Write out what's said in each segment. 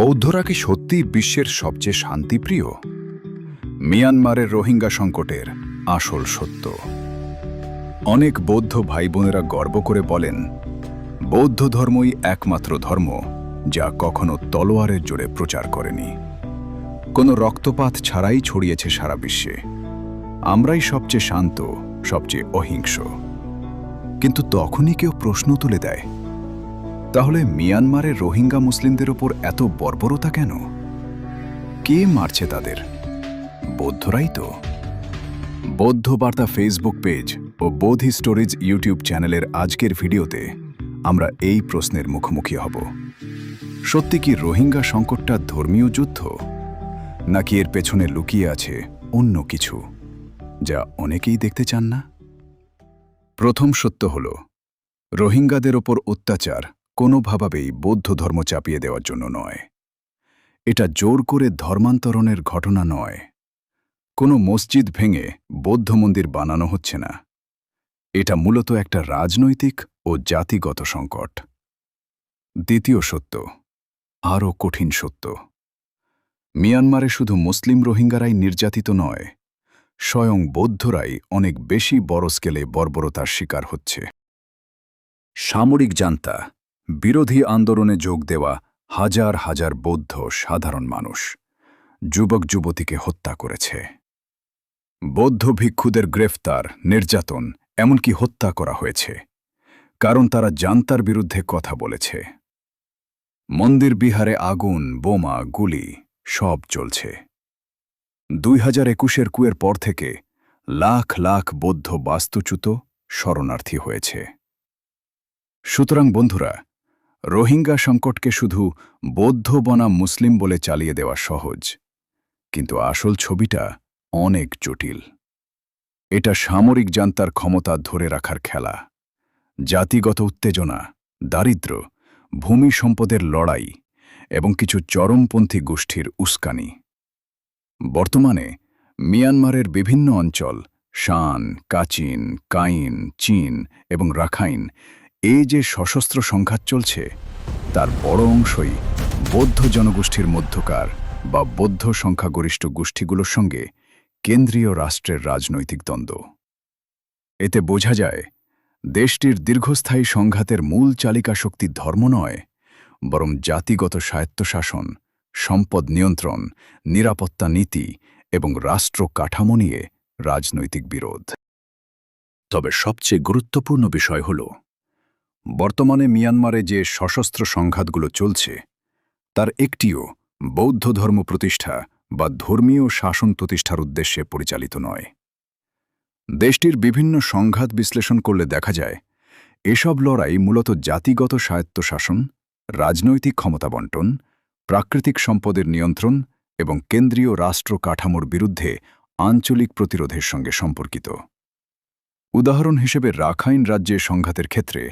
বৌদ্ধরা কি সত্যি বিশ্বের সবচেয়ে শান্তিপ্রিয়? মিয়ানমারের রোহিঙ্গা সংকটের আসল সত্য। অনেক বৌদ্ধ ভাই বোনেরা গর্ব করে বলেন, বৌদ্ধ ধর্মই একমাত্র ধর্ম যা কখনো তলোয়ারের জোরে প্রচার করেনি। কোনো রক্তপাত ছাড়াই ছড়িয়েছে সারা বিশ্বে। আমরাই সবচেয়ে শান্ত, সবচেয়ে অহিংস। কিন্তু তখনই কেউ প্রশ্ন তুলে দেয় তাহলে মিয়ানমারের রোহিঙ্গা মুসলিমদের ওপর এত বর্বরতা কেন? কে মারছে তাদের? বৌদ্ধরাই তো। বৌদ্ধ বার্তা ফেসবুক পেজ ও বোধ স্টোরেজ ইউটিউব চ্যানেলের আজকের ভিডিওতে আমরা এই প্রশ্নের মুখোমুখি হব। সত্যি কি রোহিঙ্গা সংকটটা ধর্মীয় যুদ্ধ? নাকি এর পেছনে লুকিয়ে আছে অন্য কিছু, যা অনেকেই দেখতে চান না? প্রথম সত্য হল, রোহিঙ্গাদের ওপর অত্যাচার কোনোভাবেই বৌদ্ধ ধর্ম চাপিয়ে দেওয়ার জন্য নয়। এটা জোর করে ধর্মান্তরণের ঘটনা নয়। কোনো মসজিদ ভেঙে বৌদ্ধ মন্দির বানানো হচ্ছে না। এটা মূলত একটা রাজনৈতিক ও জাতিগত সংকট। দ্বিতীয় সত্য, আরও কঠিন সত্য। মিয়ানমারে শুধু মুসলিম রোহিঙ্গারাই নির্যাতিত নয়, স্বয়ং বৌদ্ধরাই অনেক বেশি বড় স্কেলে বর্বরতার শিকার হচ্ছে। সামরিক জান্তা বিরোধী আন্দোলনে যোগ দেওয়া হাজার হাজার বৌদ্ধ সাধারণ মানুষ যুবক যুবতীকে হত্যা করেছে। বৌদ্ধ ভিক্ষুদের গ্রেফতার, নির্যাতন, এমনকি হত্যা করা হয়েছে, কারণ তারা জান্তার বিরুদ্ধে কথা বলেছে। মন্দির বিহারে আগুন, বোমা, গুলি সব চলছে। দুই হাজার একুশের কুয়ের পর থেকে লাখ লাখ বৌদ্ধ বাস্তুচ্যুত শরণার্থী হয়েছে। সুতরাং বন্ধুরা রোহিঙ্গা সংকটকে শুধু বৌদ্ধ বনাম মুসলিম বলে চালিয়ে দেওয়া সহজ, কিন্তু আসল ছবিটা অনেক জটিল। এটা সামরিক জান্তার ক্ষমতা ধরে রাখার খেলা, জাতিগত উত্তেজনা, দারিদ্র, ভূমি সম্পদের লড়াই এবং কিছু চরমপন্থী গোষ্ঠীর উস্কানি। বর্তমানে মিয়ানমারের বিভিন্ন অঞ্চল শান, কাচিন, কাইন, চীন এবং রাখাইন এই যে সশস্ত্র সংঘাত চলছে, তার বড় অংশই বৌদ্ধ জনগোষ্ঠীর মধ্যকার বা বৌদ্ধ সংখ্যাগরিষ্ঠ গোষ্ঠীগুলোর সঙ্গে কেন্দ্রীয় রাষ্ট্রের রাজনৈতিক দ্বন্দ্ব। এতে বোঝা যায়, দেশটির দীর্ঘস্থায়ী সংঘাতের মূল চালিকা শক্তি ধর্ম নয়, বরং জাতিগত স্বায়ত্তশাসন, সম্পদ নিয়ন্ত্রণ, নিরাপত্তা নীতি এবং রাষ্ট্র কাঠামো নিয়ে রাজনৈতিক বিরোধ। তবে সবচেয়ে গুরুত্বপূর্ণ বিষয় হল বর্তমানে মিয়ানমারে যে সশস্ত্র সংঘাতগুলো চলছে, তার একটিও বৌদ্ধ ধর্ম প্রতিষ্ঠা বা ধর্মীয় শাসন প্রতিষ্ঠার উদ্দেশ্যে পরিচালিত নয়। দেশটির বিভিন্ন সংঘাত বিশ্লেষণ করলে দেখা যায়, এসব লড়াই মূলত জাতিগত স্বায়ত্তশাসন, রাজনৈতিক ক্ষমতা বন্টন, প্রাকৃতিক সম্পদের নিয়ন্ত্রণ এবং কেন্দ্রীয় রাষ্ট্র কাঠামোর বিরুদ্ধে আঞ্চলিক প্রতিরোধের সঙ্গে সম্পর্কিত। উদাহরণ হিসেবে রাখাইন রাজ্যের সংঘাতের ক্ষেত্রে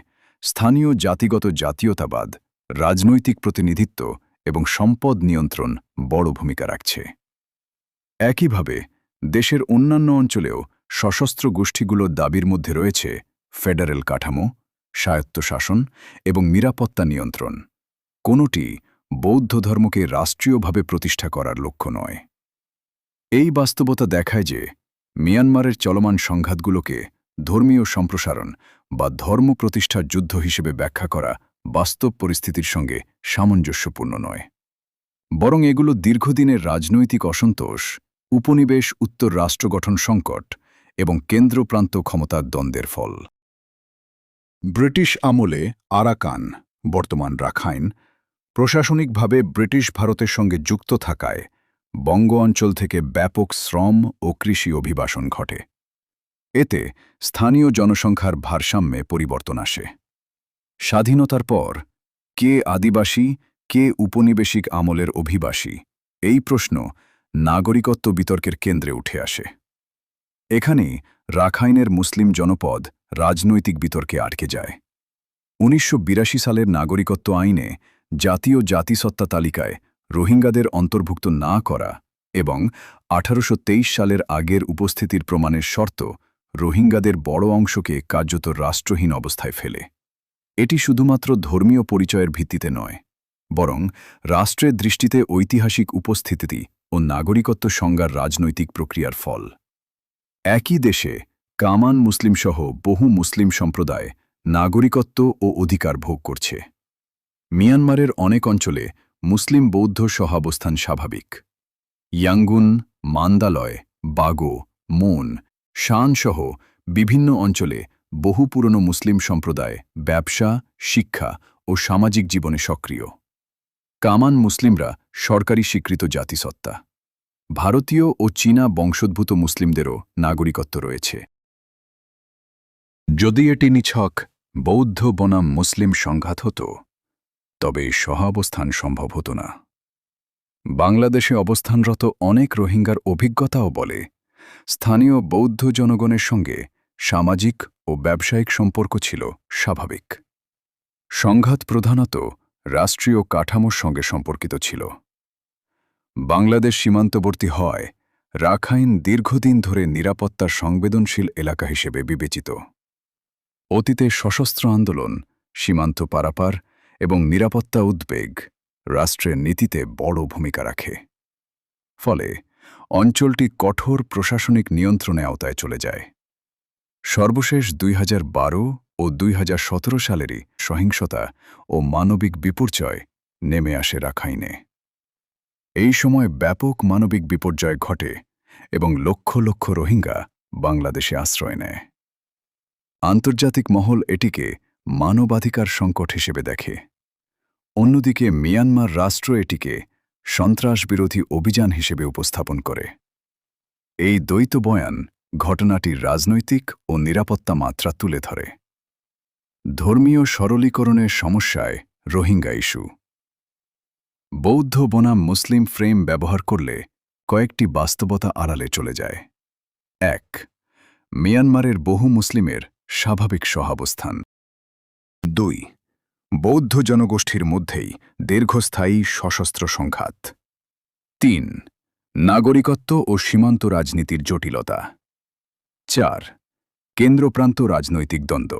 স্থানীয় জাতিগত জাতীয়তাবাদ, রাজনৈতিক প্রতিনিধিত্ব এবং সম্পদ নিয়ন্ত্রণ বড় ভূমিকা রাখছে। একইভাবে, দেশের অন্যান্য অঞ্চলেও সশস্ত্র গোষ্ঠীগুলোর দাবির মধ্যে রয়েছে ফেডারেল কাঠামো, স্বায়ত্তশাসন এবং নিরাপত্তা নিয়ন্ত্রণ। কোনোটি বৌদ্ধ ধর্মকে রাষ্ট্রীয়ভাবে প্রতিষ্ঠা করার লক্ষ্য নয়। এই বাস্তবতা দেখায় যে, মিয়ানমারের চলমান সংঘাতগুলোকে ধর্মীয় সম্প্রসারণ বা ধর্ম প্রতিষ্ঠার যুদ্ধ হিসেবে ব্যাখ্যা করা বাস্তব পরিস্থিতির সঙ্গে সামঞ্জস্যপূর্ণ নয়। বরং এগুলো দীর্ঘদিনের রাজনৈতিক অসন্তোষ, উপনিবেশ উত্তর রাষ্ট্র গঠন সংকট এবং কেন্দ্রপ্রান্ত ক্ষমতার দ্বন্দ্বের ফল। ব্রিটিশ আমলে আরাকান, বর্তমান রাখাইন, প্রশাসনিকভাবে ব্রিটিশ ভারতের সঙ্গে যুক্ত থাকায় বঙ্গ অঞ্চল থেকে ব্যাপক শ্রম ও কৃষি অভিবাসন ঘটে। এতে স্থানীয় জনসংখ্যার ভারসাম্যে পরিবর্তন আসে। স্বাধীনতার পর, কে আদিবাসী, কে উপনিবেশিক আমলের অভিবাসী? এই প্রশ্ন নাগরিকত্ব বিতর্কের কেন্দ্রে উঠে আসে। এখানেই রাখাইনের মুসলিম জনপদ রাজনৈতিক বিতর্কে আটকে যায়। উনিশশো বিরাশি সালের নাগরিকত্ব আইনে জাতীয় জাতিসত্তা তালিকায় রোহিঙ্গাদের অন্তর্ভুক্ত না করা এবং আঠারোশো তেইশ সালের আগের উপস্থিতির প্রমাণের শর্ত রোহিঙ্গাদের বড় অংশকে কার্যত রাষ্ট্রহীন অবস্থায় ফেলে। এটি শুধুমাত্র ধর্মীয় পরিচয়ের ভিত্তিতে নয়, বরং রাষ্ট্রের দৃষ্টিতে ঐতিহাসিক উপস্থিতি ও নাগরিকত্ব সংজ্ঞার রাজনৈতিক প্রক্রিয়ার ফল। একই দেশে কামান মুসলিমসহ বহু মুসলিম সম্প্রদায় নাগরিকত্ব ও অধিকার ভোগ করছে। মিয়ানমারের অনেক অঞ্চলে মুসলিম বৌদ্ধ সহাবস্থান স্বাভাবিক। ইয়াঙ্গুন, মান্দালয়, বাগো, মোন শানসহ বিভিন্ন অঞ্চলে বহু পুরনো মুসলিম সম্প্রদায় ব্যবসা, শিক্ষা ও সামাজিক জীবনে সক্রিয়। কামান মুসলিমরা সরকারি স্বীকৃত জাতিসত্তা। ভারতীয় ও চীনা বংশোদ্ভূত মুসলিমদেরও নাগরিকত্ব রয়েছে। যদি এটি নিছক বৌদ্ধ বনাম মুসলিম সংঘাত হতো, তবে সহাবস্থান সম্ভব হতো না। বাংলাদেশে অবস্থানরত অনেক রোহিঙ্গার অভিজ্ঞতাও বলে স্থানীয় বৌদ্ধ জনগণের সঙ্গে সামাজিক ও ব্যবসায়িক সম্পর্ক ছিল স্বাভাবিক। সংঘাত প্রধানত রাষ্ট্রীয় কাঠামোর সঙ্গে সম্পর্কিত ছিল। বাংলাদেশ সীমান্তবর্তী হয় রাখাইন দীর্ঘদিন ধরে নিরাপত্তার সংবেদনশীল এলাকা হিসেবে বিবেচিত। অতীতে সশস্ত্র আন্দোলন, সীমান্ত পারাপার এবং নিরাপত্তা উদ্বেগ রাষ্ট্রের নীতিতে বড় ভূমিকা রাখে। ফলে অঞ্চলটি কঠোর প্রশাসনিক নিয়ন্ত্রণে আওতায় চলে যায়। সর্বশেষ দুই হাজার বারো ও দুই হাজার সতেরো সালেরই সহিংসতা ও মানবিক বিপর্যয় নেমে আসে রাখাইনে। এই সময় ব্যাপক মানবিক বিপর্যয় ঘটে এবং লক্ষ লক্ষ রোহিঙ্গা বাংলাদেশে আশ্রয় নেয়। আন্তর্জাতিক মহল এটিকে মানবাধিকার সংকট হিসেবে দেখে। অন্যদিকে মিয়ানমার রাষ্ট্র এটিকে সন্ত্রাসবিরোধী অভিযান হিসেবে উপস্থাপন করে। এই দ্বৈত বয়ান ঘটনাটির রাজনৈতিক ও নিরাপত্তা মাত্রা তুলে ধরে। ধর্মীয় সরলীকরণের সমস্যায় রোহিঙ্গা ইস্যু। বৌদ্ধ বনাম মুসলিম ফ্রেম ব্যবহার করলে কয়েকটি বাস্তবতা আড়ালে চলে যায়। এক, মিয়ানমারের বহু মুসলিমের স্বাভাবিক সহাবস্থান। দুই বৌদ্ধ জনগোষ্ঠীর মধ্যেই দীর্ঘস্থায়ী সশস্ত্র সংঘাত। তিন, নাগরিকত্ব ও সীমান্ত রাজনীতির জটিলতা। চার, কেন্দ্রপ্রান্ত রাজনৈতিক দ্বন্দ্ব।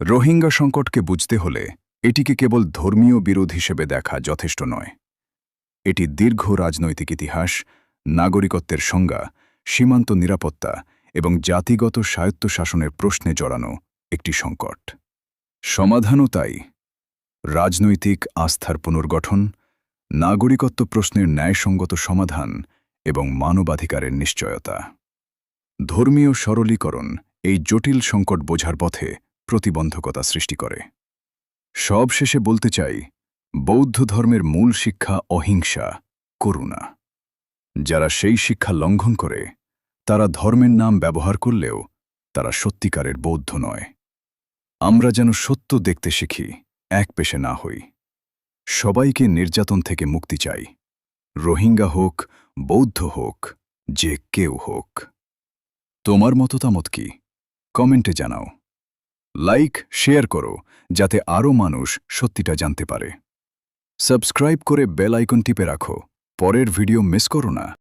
রোহিঙ্গা সংকটকে বুঝতে হলে এটিকে কেবল ধর্মীয় বিরোধ হিসেবে দেখা যথেষ্ট নয়। এটি দীর্ঘ রাজনৈতিক ইতিহাস, নাগরিকত্বের সংজ্ঞা, সীমান্ত নিরাপত্তা এবং জাতিগত স্বায়ত্তশাসনের প্রশ্নে জড়ানো একটি সংকট। সমাধানও তাই। রাজনৈতিক আস্থার পুনর্গঠন, নাগরিকত্ব প্রশ্নের ন্যায়সঙ্গত সমাধান এবং মানবাধিকারের নিশ্চয়তা। ধর্মীয় সরলীকরণ এই জটিল সংকট বোঝার পথে প্রতিবন্ধকতা সৃষ্টি করে। সব শেষে বলতে চাই, বৌদ্ধ ধর্মের মূল শিক্ষা অহিংসা, করুণা। যারা সেই শিক্ষা লঙ্ঘন করে, তারা ধর্মের নাম ব্যবহার করলেও তারা সত্যিকারের বৌদ্ধ নয়। আমরা যেন সত্য দেখতে শিখি, এক পেশে না হই। সবাইকে নির্যাতন থেকে মুক্তি চাই। রোহিঙ্গা হোক, বৌদ্ধ হোক, যে কেউ হোক। তোমার মততামত কি? কমেন্টে জানাও। লাইক, শেয়ার করো, যাতে আরও মানুষ সত্যিটা জানতে পারে। সাবস্ক্রাইব করে বেল আইকন টিপে রাখো। পরের ভিডিও মিস করো না।